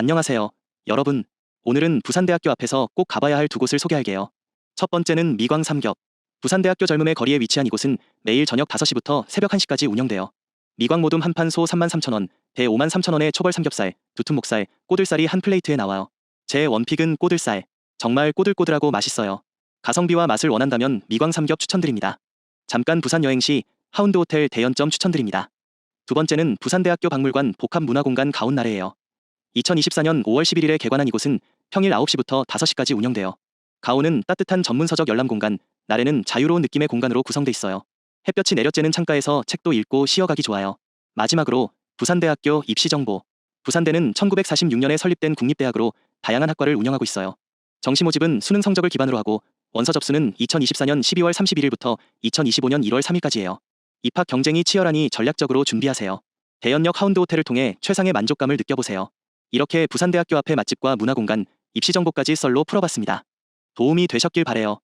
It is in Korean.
안녕하세요. 여러분. 오늘은 부산대학교 앞에서 꼭 가봐야 할 두 곳을 소개할게요. 첫 번째는 미광 삼겹. 부산대학교 젊음의 거리에 위치한 이곳은 매일 저녁 5시부터 새벽 1시까지 운영돼요. 미광 모둠 한 판 소 33,000원, 대 53,000원의 초벌 삼겹살, 두툼 목살, 꼬들살이 한 플레이트에 나와요. 제 원픽은 꼬들살. 정말 꼬들꼬들하고 맛있어요. 가성비와 맛을 원한다면 미광 삼겹 추천드립니다. 잠깐 부산 여행 시 하운드 호텔 대연점 추천드립니다. 두 번째는 부산대학교 박물관 복합문화공간 가온나래예요. 2024년 5월 11일에 개관한 이곳은 평일 9시부터 5시까지 운영돼요. 가온은 따뜻한 전문서적 열람 공간, 나래는 자유로운 느낌의 공간으로 구성돼 있어요. 햇볕이 내려쬐는 창가에서 책도 읽고 쉬어가기 좋아요. 마지막으로 부산대학교 입시 정보. 부산대는 1946년에 설립된 국립대학으로 다양한 학과를 운영하고 있어요. 정시 모집은 수능 성적을 기반으로 하고 원서 접수는 2024년 12월 31일부터 2025년 1월 3일까지예요. 입학 경쟁이 치열하니 전략적으로 준비하세요. 대연역 하운드 호텔을 통해 최상의 만족감을 느껴보세요. 이렇게 부산대학교 앞의 맛집과 문화공간, 입시 정보까지 썰로 풀어봤습니다. 도움이 되셨길 바래요.